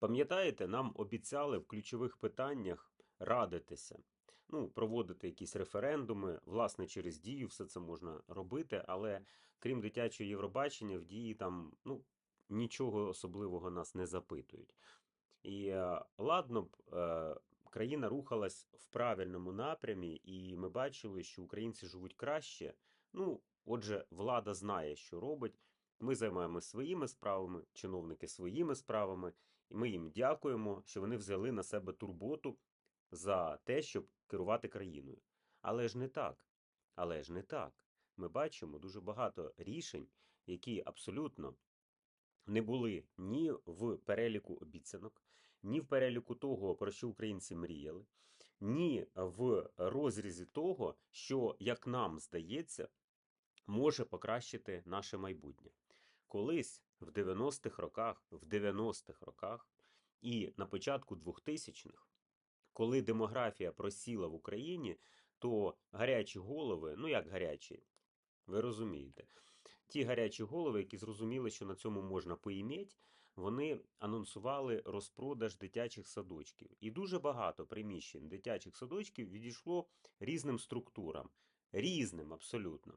Пам'ятаєте, нам обіцяли в ключових питаннях радитися, ну, проводити якісь референдуми, власне, через дію все це можна робити, але крім дитячого Євробачення, в дії там ну, нічого особливого нас не запитують. І е, ладно б, е, країна рухалась в правильному напрямі, і ми бачили, що українці живуть краще. Ну, отже, влада знає, що робить. Ми займаємося своїми справами, чиновники своїми справами, і ми їм дякуємо, що вони взяли на себе турботу за те, щоб керувати країною. Але ж не так. Але ж не так. Ми бачимо дуже багато рішень, які абсолютно не були ні в переліку обіцянок, ні в переліку того, про що українці мріяли, ні в розрізі того, що, як нам здається, може покращити наше майбутнє. Колись в 90-х роках, в 90-х роках і на початку 2000-х, коли демографія просіла в Україні, то гарячі голови, ну як гарячі, ви розумієте, ті гарячі голови, які зрозуміли, що на цьому можна поїметь, вони анонсували розпродаж дитячих садочків. І дуже багато приміщень дитячих садочків відійшло різним структурам, різним абсолютно.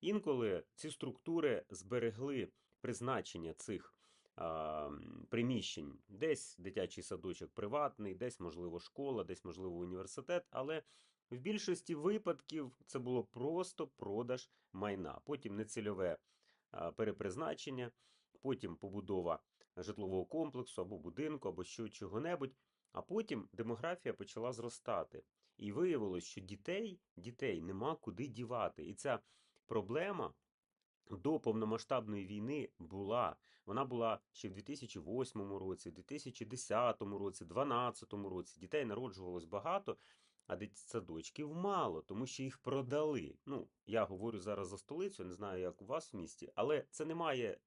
Інколи ці структури зберегли призначення цих а, приміщень. Десь дитячий садочок приватний, десь, можливо, школа, десь, можливо, університет, але в більшості випадків це було просто продаж майна. Потім нецільове перепризначення, потім побудова житлового комплексу або будинку, або що чого-небудь. А потім демографія почала зростати. І виявилось, що дітей, дітей нема куди дівати. І ця проблема до повномасштабної війни була. Вона була ще в 2008 році, в 2010 році, 2012 році. Дітей народжувалось багато, а дитсадочків мало, тому що їх продали. Ну, я говорю зараз за столицю, не знаю, як у вас в місті, але це не має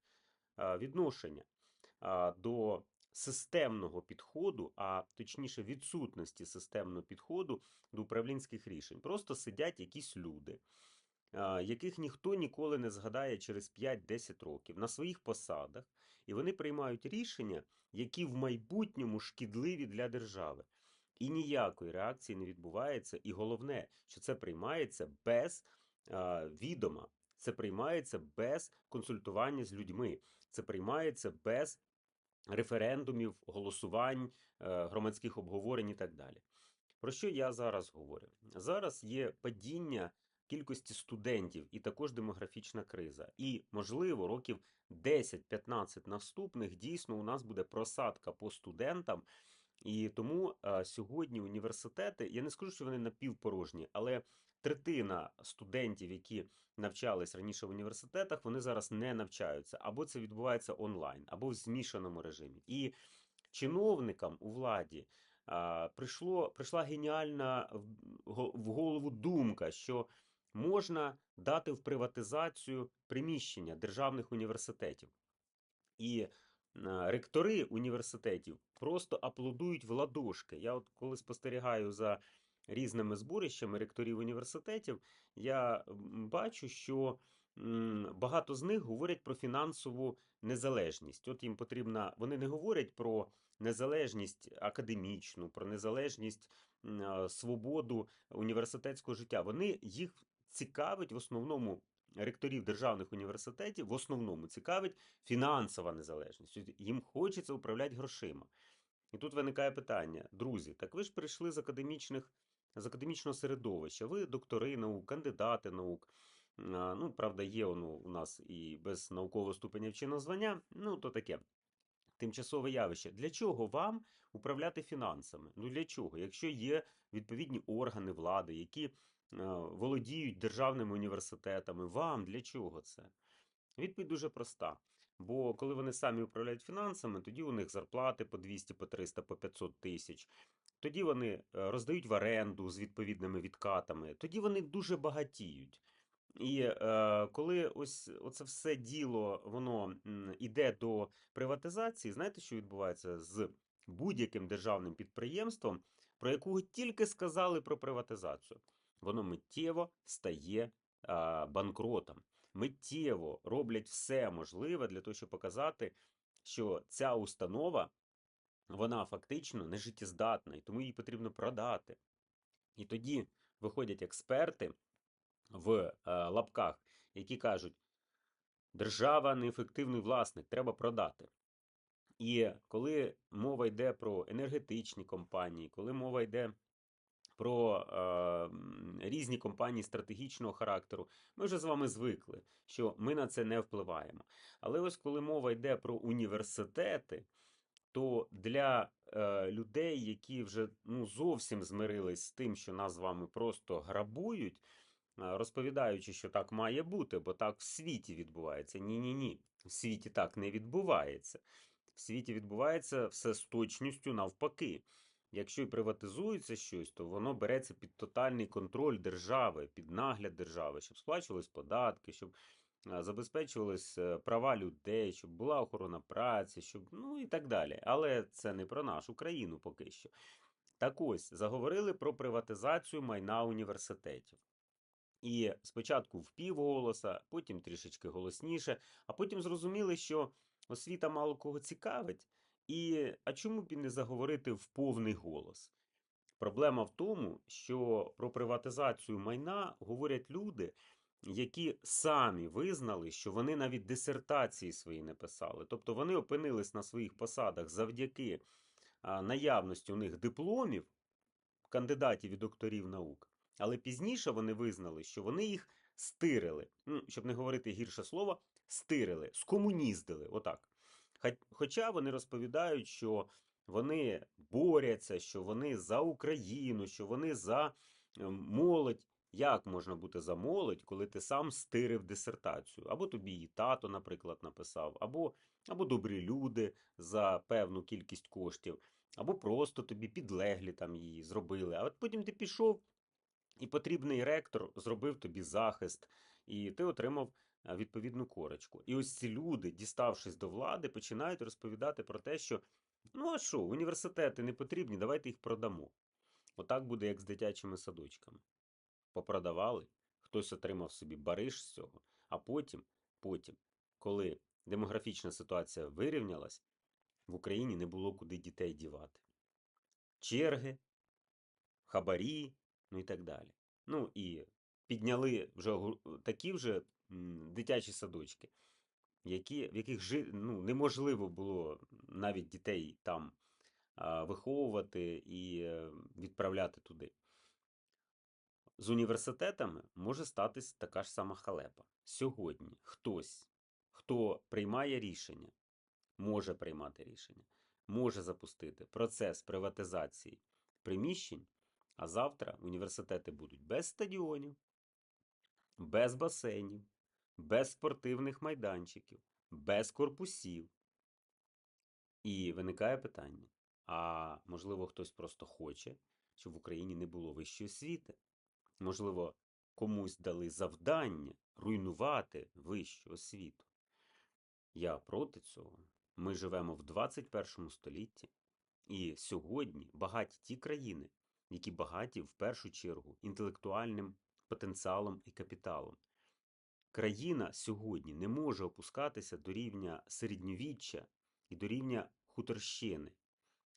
відношення до системного підходу, а точніше відсутності системного підходу до управлінських рішень. Просто сидять якісь люди, яких ніхто ніколи не згадає через 5-10 років на своїх посадах, і вони приймають рішення, які в майбутньому шкідливі для держави. І ніякої реакції не відбувається. І головне, що це приймається без а, відома, це приймається без консультування з людьми, це приймається без референдумів, голосувань, е, громадських обговорень і так далі. Про що я зараз говорю? Зараз є падіння кількості студентів і також демографічна криза. І, можливо, років 10-15 наступних дійсно у нас буде просадка по студентам. І тому а, сьогодні університети, я не скажу, що вони напівпорожні, але третина студентів, які навчались раніше в університетах, вони зараз не навчаються. Або це відбувається онлайн, або в змішаному режимі. І чиновникам у владі а, прийшло, прийшла геніальна в голову думка, що можна дати в приватизацію приміщення державних університетів. І е, ректори університетів просто аплодують в ладошки. Я от коли спостерігаю за різними зборищами ректорів університетів, я бачу, що багато з них говорять про фінансову незалежність. От їм потрібна, вони не говорять про незалежність академічну, про незалежність свободу університетського життя. Вони їх цікавить в основному ректорів державних університетів, в основному цікавить фінансова незалежність. Їм хочеться управляти грошима. І тут виникає питання: друзі, так ви ж прийшли з академічних з академічного середовища, ви доктори наук, кандидати наук. Ну, правда, є воно у нас і без наукового ступеня вченого звання, ну то таке. Тимчасове явище. Для чого вам управляти фінансами? Ну для чого? Якщо є відповідні органи влади, які володіють державними університетами, вам для чого це? Відповідь дуже проста. Бо коли вони самі управляють фінансами, тоді у них зарплати по 200, по 300, по 500 тисяч. Тоді вони е, роздають в оренду з відповідними відкатами. Тоді вони дуже багатіють. І е, коли ось оце все діло воно м, іде до приватизації, знаєте, що відбувається з будь-яким державним підприємством, про якого тільки сказали про приватизацію? Воно миттєво стає банкротом. Миттєво роблять все можливе для того, щоб показати, що ця установа вона фактично не життєздатна, і тому її потрібно продати. І тоді виходять експерти в е, лапках, які кажуть: держава неефективний власник, треба продати. І коли мова йде про енергетичні компанії, коли мова йде про е, різні компанії стратегічного характеру, ми вже з вами звикли, що ми на це не впливаємо. Але ось коли мова йде про університети, то для е, людей, які вже ну, зовсім змирились з тим, що нас з вами просто грабують, е, розповідаючи, що так має бути, бо так в світі відбувається. Ні-ні ні, в світі так не відбувається. В світі відбувається все з точністю навпаки. Якщо і приватизується щось, то воно береться під тотальний контроль держави, під нагляд держави, щоб сплачувались податки, щоб а, забезпечувались е, права людей, щоб була охорона праці, щоб ну і так далі. Але це не про нашу країну поки що. Так ось заговорили про приватизацію майна університетів. І спочатку в півголоса, потім трішечки голосніше, а потім зрозуміли, що освіта мало кого цікавить. І а чому б і не заговорити в повний голос? Проблема в тому, що про приватизацію майна говорять люди, які самі визнали, що вони навіть дисертації свої не писали. Тобто вони опинились на своїх посадах завдяки наявності у них дипломів, кандидатів і докторів наук. Але пізніше вони визнали, що вони їх стирили. Ну, щоб не говорити гірше слово, стирили, скомуніздили. Отак. Хо- Хоча вони розповідають, що вони борються, що вони за Україну, що вони за е, молодь. Як можна бути за молодь, коли ти сам стирив дисертацію? Або тобі її тато, наприклад, написав, або, або добрі люди за певну кількість коштів, або просто тобі підлеглі там її зробили. А от потім ти пішов, і потрібний ректор зробив тобі захист, і ти отримав відповідну корочку. І ось ці люди, діставшись до влади, починають розповідати про те, що ну а що, університети не потрібні, давайте їх продамо. Отак буде, як з дитячими садочками. Попродавали, хтось отримав собі бариш з цього, а потім, потім, коли демографічна ситуація вирівнялась, в Україні не було куди дітей дівати. Черги, хабарі, ну і так далі. Ну і підняли вже такі вже дитячі садочки, які, в яких жи, ну, неможливо було навіть дітей там виховувати і е, відправляти туди. З університетами може статись така ж сама халепа. Сьогодні хтось, хто приймає рішення, може приймати рішення, може запустити процес приватизації приміщень, а завтра університети будуть без стадіонів, без басейнів, без спортивних майданчиків, без корпусів. І виникає питання: а можливо, хтось просто хоче, щоб в Україні не було вищої освіти? Можливо, комусь дали завдання руйнувати вищу освіту. Я проти цього. Ми живемо в 21 столітті, і сьогодні багаті ті країни, які багаті в першу чергу інтелектуальним потенціалом і капіталом. Країна сьогодні не може опускатися до рівня середньовіччя і до рівня хуторщини,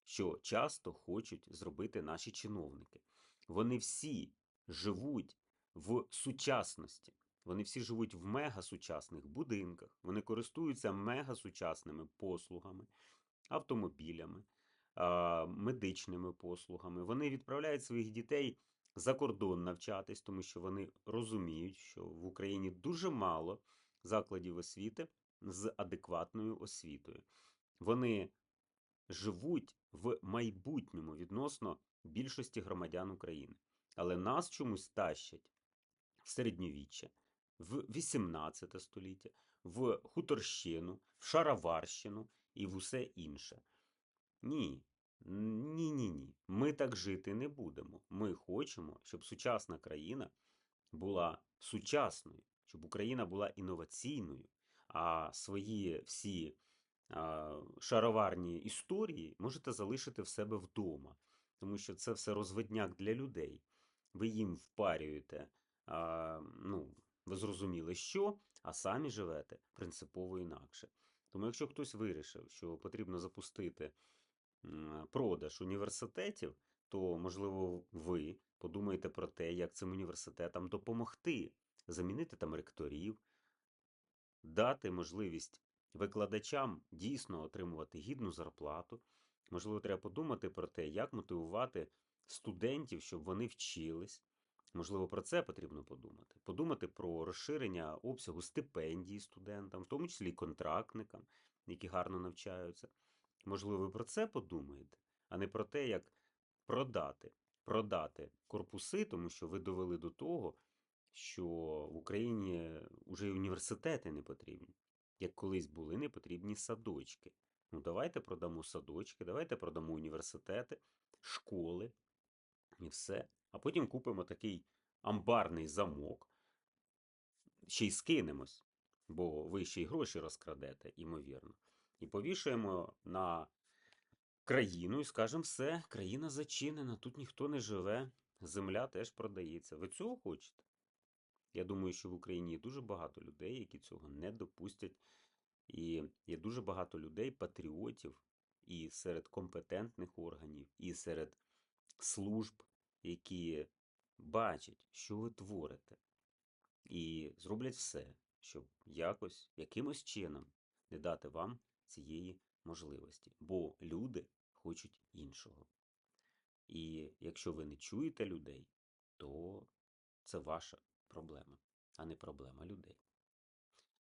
що часто хочуть зробити наші чиновники. Вони всі живуть в сучасності. Вони всі живуть в мегасучасних будинках, вони користуються мегасучасними послугами, автомобілями, медичними послугами. Вони відправляють своїх дітей за кордон навчатись, тому що вони розуміють, що в Україні дуже мало закладів освіти з адекватною освітою. Вони живуть в майбутньому відносно більшості громадян України. Але нас чомусь тащать в середньовіччя, в 18 століття, в хуторщину, в шароварщину і в усе інше. Ні. Ні, ні, ні. Ми так жити не будемо. Ми хочемо, щоб сучасна країна була сучасною, щоб Україна була інноваційною, а свої всі а, шароварні історії можете залишити в себе вдома, тому що це все розвидняк для людей. Ви їм впарюєте, а, ну, ви зрозуміли, що, а самі живете принципово інакше. Тому якщо хтось вирішив, що потрібно запустити продаж університетів, то, можливо, ви подумаєте про те, як цим університетам допомогти замінити там ректорів, дати можливість викладачам дійсно отримувати гідну зарплату. Можливо, треба подумати про те, як мотивувати студентів, щоб вони вчились. Можливо, про це потрібно подумати. Подумати про розширення обсягу стипендій студентам, в тому числі і контрактникам, які гарно навчаються. Можливо, ви про це подумаєте, а не про те, як продати, продати корпуси, тому що ви довели до того, що в Україні вже університети не потрібні, як колись були не потрібні садочки. Ну, давайте продамо садочки, давайте продамо університети, школи і все. А потім купимо такий амбарний замок, ще й скинемось, бо ви ще й гроші розкрадете, ймовірно. І повішаємо на країну і скажемо, все, країна зачинена, тут ніхто не живе, земля теж продається. Ви цього хочете? Я думаю, що в Україні є дуже багато людей, які цього не допустять. І є дуже багато людей, патріотів, і серед компетентних органів, і серед служб, які бачать, що ви творите, і зроблять все, щоб якось, якимось чином не дати вам цієї можливості. Бо люди хочуть іншого. І якщо ви не чуєте людей, то це ваша проблема, а не проблема людей.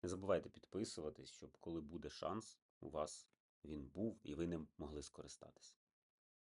Не забувайте підписуватись, щоб коли буде шанс, у вас він був і ви ним могли скористатися.